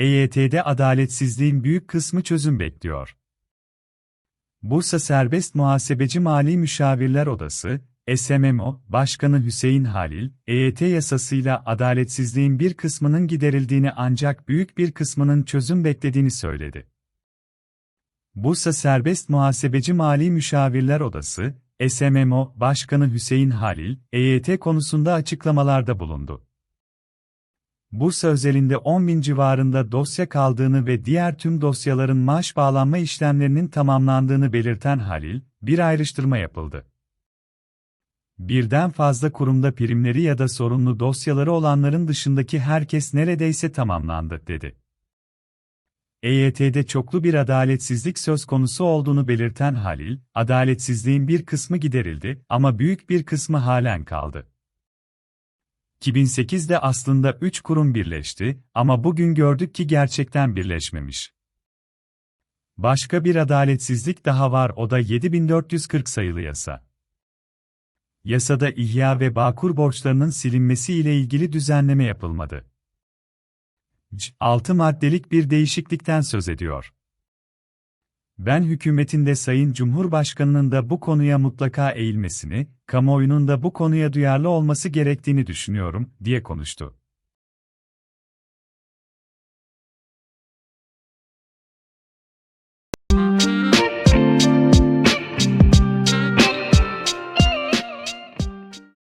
EYT'de adaletsizliğin büyük kısmı çözüm bekliyor. Bursa Serbest Muhasebeci Mali Müşavirler Odası, SMMO, Başkanı Hüseyin Halil, EYT yasasıyla adaletsizliğin bir kısmının giderildiğini ancak büyük bir kısmının çözüm beklediğini söyledi. Bursa Serbest Muhasebeci Mali Müşavirler Odası, SMMO Başkanı Hüseyin Halil, EYT konusunda açıklamalarda bulundu. Bursa özelinde 10 bin civarında dosya kaldığını ve diğer tüm dosyaların maaş bağlanma işlemlerinin tamamlandığını belirten Halil, bir ayrıştırma yapıldı. Birden fazla kurumda primleri ya da sorunlu dosyaları olanların dışındaki herkes neredeyse tamamlandı, dedi. EYT'de çoklu bir adaletsizlik söz konusu olduğunu belirten Halil, adaletsizliğin bir kısmı giderildi ama büyük bir kısmı halen kaldı. 2008'de aslında 3 kurum birleşti ama bugün gördük ki gerçekten birleşmemiş. Başka bir adaletsizlik daha var o da 7440 sayılı yasa. Yasada ihya ve bağkur borçlarının silinmesi ile ilgili düzenleme yapılmadı. 6 maddelik bir değişiklikten söz ediyor. Ben hükümetin de Sayın Cumhurbaşkanının da bu konuya mutlaka eğilmesini, kamuoyunun da bu konuya duyarlı olması gerektiğini düşünüyorum, diye konuştu.